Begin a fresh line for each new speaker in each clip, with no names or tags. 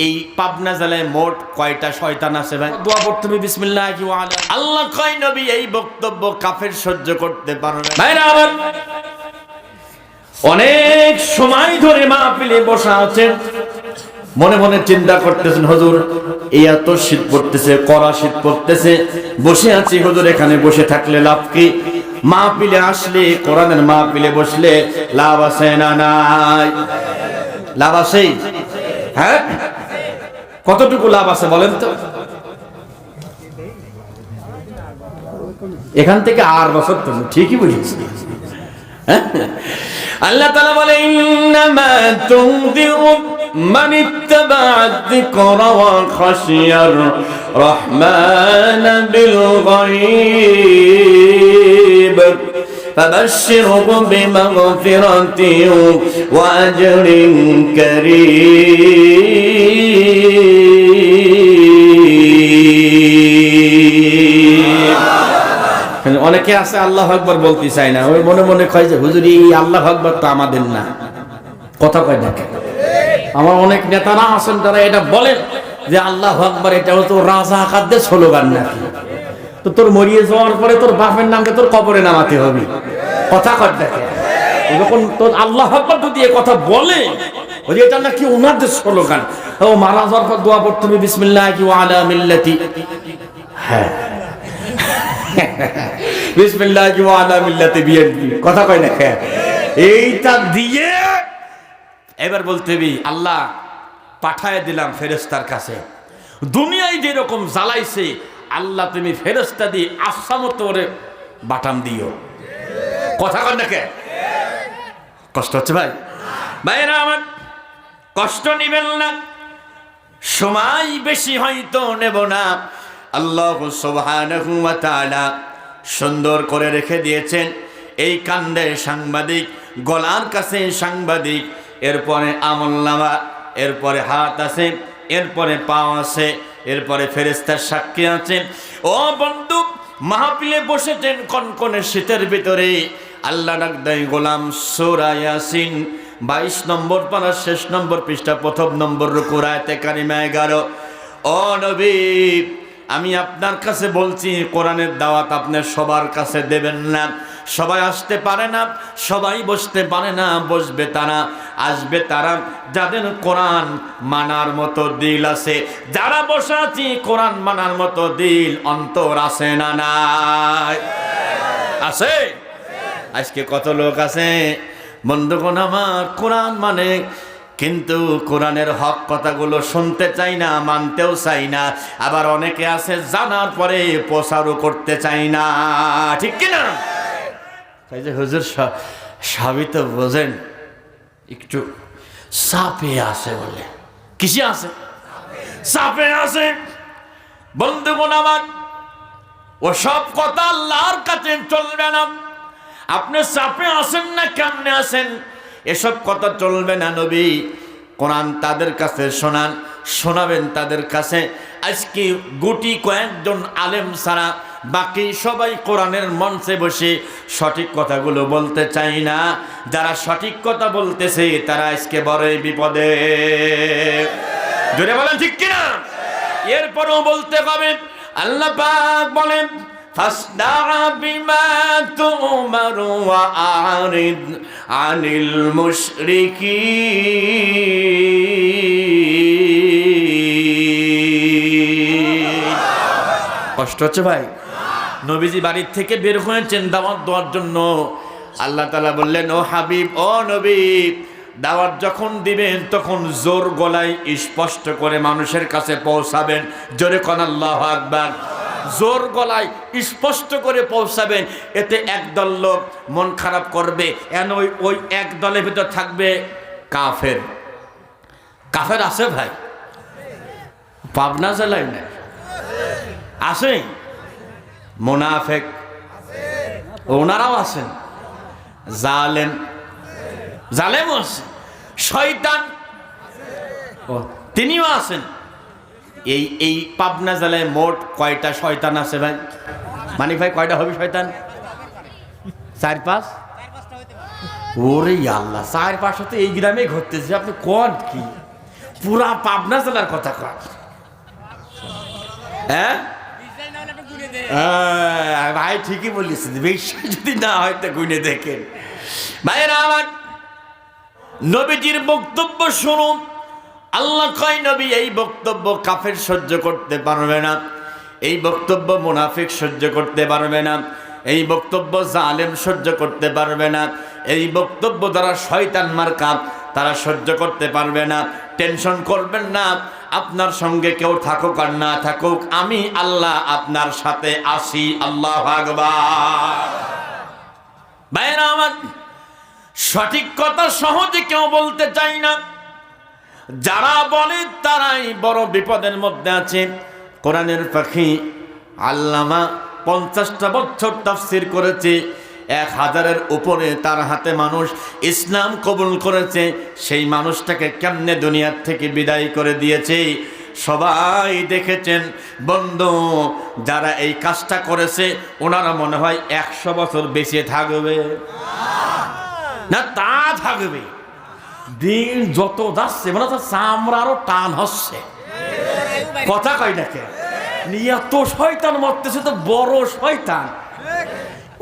এই পাবনা জেলায় মোট কয়টা শয়তান আছে ভাই? দোয়া পড়তে হবে বিসমিল্লাহ আল্লাহ কয় নবী এই বক্তব্য কাফের সহ্য করতে পারবে না। ভাইরা আমার অনেক সময় ধরে মাহফিলে বসা আছেন মনে মনে চিন্তা করতেছেন হুজুর এই এত শীত পড়তেছে কড়া শীত পড়তেছে বসে আছি হুজুর এখানে বসে থাকলে লাভ কি? মাহফিলে আসলে কোরআনের মাহফিলে বসলে লাভ আছে না নাই? লাভ আছে হ্যাঁ? কতটুকু লাভ আছে বলেন তো? এখান থেকে আর বছর তো ঠিকই বুঝেছি হ্যাঁ? আল্লাহ তালা বলে, ইন্নামা فبشره بمغفرة وأجر كريم অনেকে আছে আল্লাহ আকবর বলতে চায় না ওই মনে মনে কয় যে হুজুরি এই আল্লাহ আকবর তো আমাদের না কথা কয় না কেন? আমার অনেক নেতারা আছেন তারা এটা বলেন যে আল্লাহ আকবর এটা হতো রাজা আকারদের স্লোগান নাকি তো তোর মরিয়ে যাওয়ার পরে তোর বাপের নামকে তোর কবরে নামাতে হবে। কথা কয় দেখে। যখন তোর আল্লাহ যদি কথা বলে এটা নাকি ওনাদের স্লোগান। ও মারা যাওয়ার পর দোয়া পড়তে হবে, বিসমিল্লাহ হ্যাঁ। কয় না হ্যাঁ। এইটা দিয়ে এবার বলতে আল্লাহ পাঠায় দিলাম ফেরেস্তার কাছে। দুনিয়ায় যেরকম জ্বালাইছে আল্লাহ তুমি ফেরেস্তা দিয়ে আসামত ওরে বাটাম দিও। কথা কন নাকি কষ্ট হচ্ছে ভাই? ভাইরা আমার কষ্ট নিবেন না। সময় বেশি হয়তো নেব না। আল্লাহ তাআলা সুন্দর করে রেখে দিয়েছেন। এই কাণ্ডে সাংবাদিক, গলার কাছে সাংবাদিক, এরপরে আমলনামা এরপরে হাত আছে, এরপরে পাও আছে। এরপরে ফেরেস্তার সাক্ষী আছেন। ও বন্ধু, মাহফিলে বসেছেন কনকনে শীতের ভিতরে। আল্লাহ ডাকদাই গোলাম সোরা ইয়াসিন। বাইশ নম্বর পাড়ার শেষ নম্বর পৃষ্ঠা, প্রথম নম্বর রুকুরায়তে কারিমা এগারো। ও নবী, আমি আপনার কাছে বলছি, কোরআনের দাওয়াত আপনার সবার কাছে দেবেন না। সবাই আসতে পারে না, সবাই বসতে পারে না, বসবে তারা, আসবে তারা। যাদের কোরআন মানার মতো দিল আছে, যারা বসে আছি, কোরআন মানার মতো দিল অন্তর আছে না নাই? আছে? আজকে কত লোক আছে? বন্ধুগণ, আমার কোরআন মানে কিন্তু কোরআনের হক কথাগুলো শুনতে চাই না, মানতেও চাই না। আবার অনেকে আছে, জানার পরে প্রচারও করতে চাই না। ঠিক কিনা? তাই যে হুজুর সা- সবই তো বোঝেন, একটু সাপে আছে বলে। কিসে আছে? সাপে আছে। বন্ধুগণ আমার ও সব কথা আল্লাহর কাছে চলবে না। আপনি চাপে আসেন না কেমনে আসেন এসব কথা চলবে না নবী। কোরআন তাদের কাছে শোনান, শোনাবেন তাদের কাছে। আজকে গুটি কয়েকজন আলেম ছাড়া বাকি সবাই কোরআনের মঞ্চে বসে সঠিক কথাগুলো বলতে চাই না যারা সঠিক কথা বলতেছে তারা আজকে বড়ই বিপদে জোরে বলেন ঠিক কিনা এরপরও বলতে হবে আল্লাহ পাক বলেন فاصدع بما تؤمر وأعرض عن المشركين কষ্ট হচ্ছে ভাই। নবীজি বাড়ির থেকে বের হয়েছেন দাওয়াত দেওয়ার জন্য। আল্লাহ তালা বললেন, ও হাবিব, ও নবী, দাওয়াত যখন দিবেন, তখন জোর গলায় স্পষ্ট করে মানুষের কাছে পৌঁছাবেন। জোরে কন, আল্লাহ আকবার। জোর গলায় স্পষ্ট করে পৌঁছাবেন। এতে একদল লোক মন খারাপ করবে। এন ওই ওই এক দলের ভিতর থাকবে কাফের। কাফের আছে ভাই? পাবনা জেলায় না আছে? মোনাফেক। ওনারাও আছেন। জালেম। জালেমও আছে। শয়তান। তিনিও আছেন। এই এই পাবনা জেলায় মোট কয়টা শয়তান আছে ভাই? মানিক ভাই, কয়টা হবে শয়তান? চার, পাঁচ? ওরে আল্লাহ, চার পাঁচশো তো এই গ্রামে ঘুরতেছে আপনি কোন কি? পুরা পাবনা জেলার কথা কয় হ্যাঁ? ভাই, ঠিকই বলিস, বিশ্বাস যদি না হয় তো গুনে দেখেন। ভাইয়েরা, আমার নবীজির বক্তব্য শুনুন। আল্লাহ কয়, নবী, এই বক্তব্য কাফের সহ্য করতে পারবে না। এই বক্তব্য মুনাফিক সহ্য করতে পারবে না। এই বক্তব্য জালেম সহ্য করতে পারবে না। এই বক্তব্য দ্বারা শয়তান মার্কা, তারা সহ্য করতে পারবে না। টেনশন করবেন না। আপনার সঙ্গে কেউ থাকুক আর না থাকুক, আমি আল্লাহ আপনার সাথে আসি, আল্লাহ ভাইয়েরা আমার, সঠিক কথা সহজে কেউ বলতে চাই না। যারা বলে তারাই বড় বিপদের মধ্যে আছে। কোরআনের পাখি আল্লামা পঞ্চাশটা বছর তাফসির করেছে। এক হাজারের উপরে তার হাতে মানুষ ইসলাম কবুল করেছে, সেই মানুষটাকে কেমনে দুনিয়ার থেকে বিদায় করে দিয়েছে? সবাই দেখেছেন, বন্ধু, যারা এই কাজটা করেছে, ওনারা মনে হয় একশো বছর বেঁচে থাকবে। না, তা থাকবে। দিন যত যাচ্ছে মানে তো চামড়ারও টান হচ্ছে। কথা কয় না কে? নিয়ে তো শয়তান মরতেছে, তো বড় শয়তান।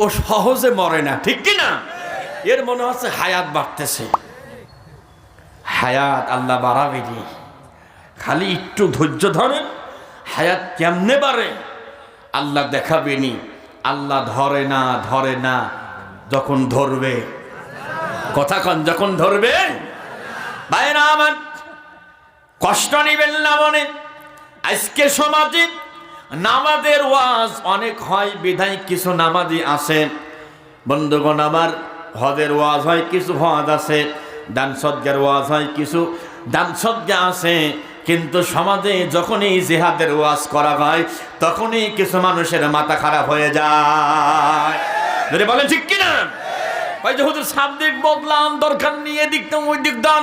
ও সহজে মরে না, ঠিক কি না এর মনে হচ্ছে হায়াত বাড়তেছে। হায়াত আল্লাহ বাড়াবেনি খালি একটু ধৈর্য ধরেন, হায়াত কেমনে বাড়ে? আল্লাহ দেখাবেনি আল্লাহ ধরে না ধরে না, যখন ধরবে। কথা কন, যখন ধরবে। ভাইরা আমার কষ্ট নিবেন না মনে। আজকে সমাজে নামাজের ওয়াজ অনেক হয়, বিধায় কিছু নামাজি আছে। বন্ধুগণ, আমার হজের ওয়াজ হয়, কিছু হজ আছে, দান সজ্ঞার ওয়াজ হয়, কিছু দান সজ্ঞা আছে। কিন্তু সমাজে যখনই জেহাদের ওয়াজ করা হয়, তখনই কিছু মানুষের মাথা খারাপ হয়ে যায়। বলেন ঠিক কিনা? হুজুর সাবদিক বদলান, দরকার নিয়ে দিক তো ওই দিক দান।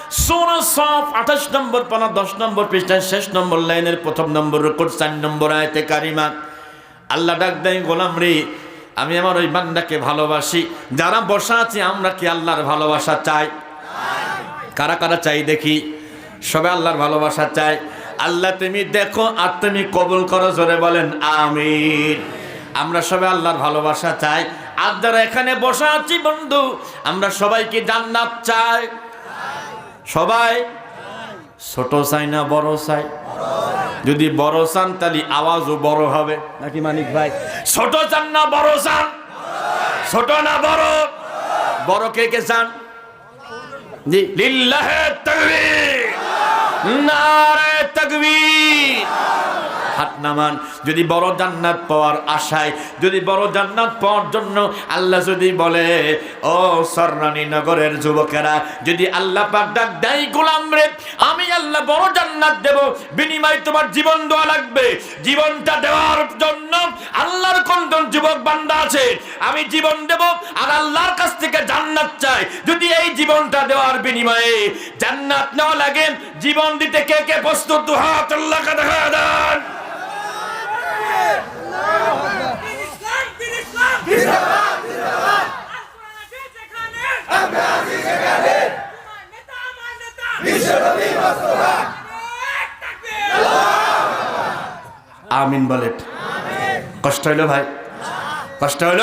সূরা সাফ 28 নম্বর পানা 10 নম্বর পৃষ্ঠার শেষ নম্বর লাইনের প্রথম নম্বর রেকর্ড 4 নম্বর আয়াতে কারিমা। আল্লাহ ডাক দেয়, গোলাম রে, আমি আমার ওই বান্দাকে ভালোবাসি। যারা বসা আছে, আমরা কি আল্লাহর ভালোবাসা চাই? কারা কারা চাই দেখি? সবাই আল্লাহর ভালোবাসা চাই আল্লাহ, তুমি দেখো আর তুমি কবুল করো। জোরে বলেন, আমিন। আমরা সবাই আল্লাহর ভালোবাসা চাই। আর যারা এখানে বসা আছি বন্ধু, আমরা সবাইকে জান্নাত চাই? সবাই ছোট চাই না বড় চাই। যদি বড় চান তাহলে আওয়াজও বড় হবে। নাকি মানিক ভাই? ছোট চান না বড় চান? ছোট না বড়? বড় কে কে চান? জি। লিল্লাহে তাকবীর। নারে তাকবীর। হাত নামান যদি বড় জান্নাত পাওয়ার আশায়, যদি বড় জান্নাত পাওয়ার জন্য আল্লাহ যদি বলে, ও সরনানি নগরের যুবকেরা, যদি আল্লাহ পাক দেয়, গোলাম রে, আমি আল্লাহ বড় জান্নাত দেব। বিনিময় তোমার জীবন দেওয়া লাগবে। জীবনটা দেওয়ার জন্য আল্লাহর কোন কোন যুবক বান্দা আছে। আমি জীবন দেব আর আল্লাহর কাছ থেকে জান্নাত চাই। যদি এই জীবনটা দেওয়ার বিনিময়ে জান্নাত নেওয়া লাগে, জীবন দিতে কে কে প্রস্তুত? হাত আল্লাহকে দেখা দেন
ইসলাম দিন ইসলাম জিন্দাবাদ জিন্দাবাদ যেখানে আমরা আছি সেখানে তোমার নেতা আমার নেতা বিশ্বনবী মুস্তাফা তাকবীর
আমিন বলে। কষ্ট হইল ভাই? কষ্ট হইল?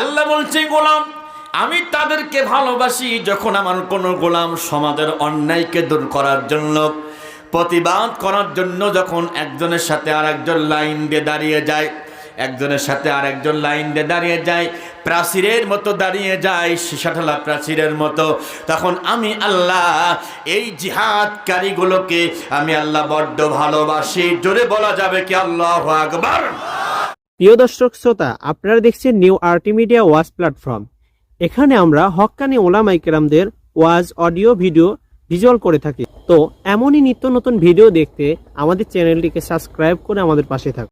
আল্লাহ বলছে, গোলাম, আমি তাদেরকে ভালোবাসি যখন আমার কোনো গোলাম সমাজের অন্যায়কে দূর করার জন্য প্রতিবাদ করার জন্য যখন একজনের সাথে আর একজন লাইন দিয়ে দাঁড়িয়ে যায়, একজনের সাথে আর একজন লাইন দিয়ে দাঁড়িয়ে যায়, প্রাচীরের মতো দাঁড়িয়ে যায় সীসাঠালা প্রাচীরের মতো, তখন আমি আল্লাহ এই জিহাদকারীগুলোকে আমি আল্লাহ বড্ড ভালোবাসি। জোরে বলা যাবে কি আল্লাহ আকবার?
প্রিয় দর্শক শ্রোতা, আপনারা দেখছেন নিউ আরটি মিডিয়া ওয়াজ প্ল্যাটফর্ম এখানে আমরা হক্কানি ওলামাই কেরামদের ওয়াজ, অডিও, ভিডিও ভিজুয়াল করে থাকি। তো এমনই নিত্য নতুন ভিডিও দেখতে আমাদের চ্যানেলটিকে সাবস্ক্রাইব করে আমাদের পাশে থাকুন।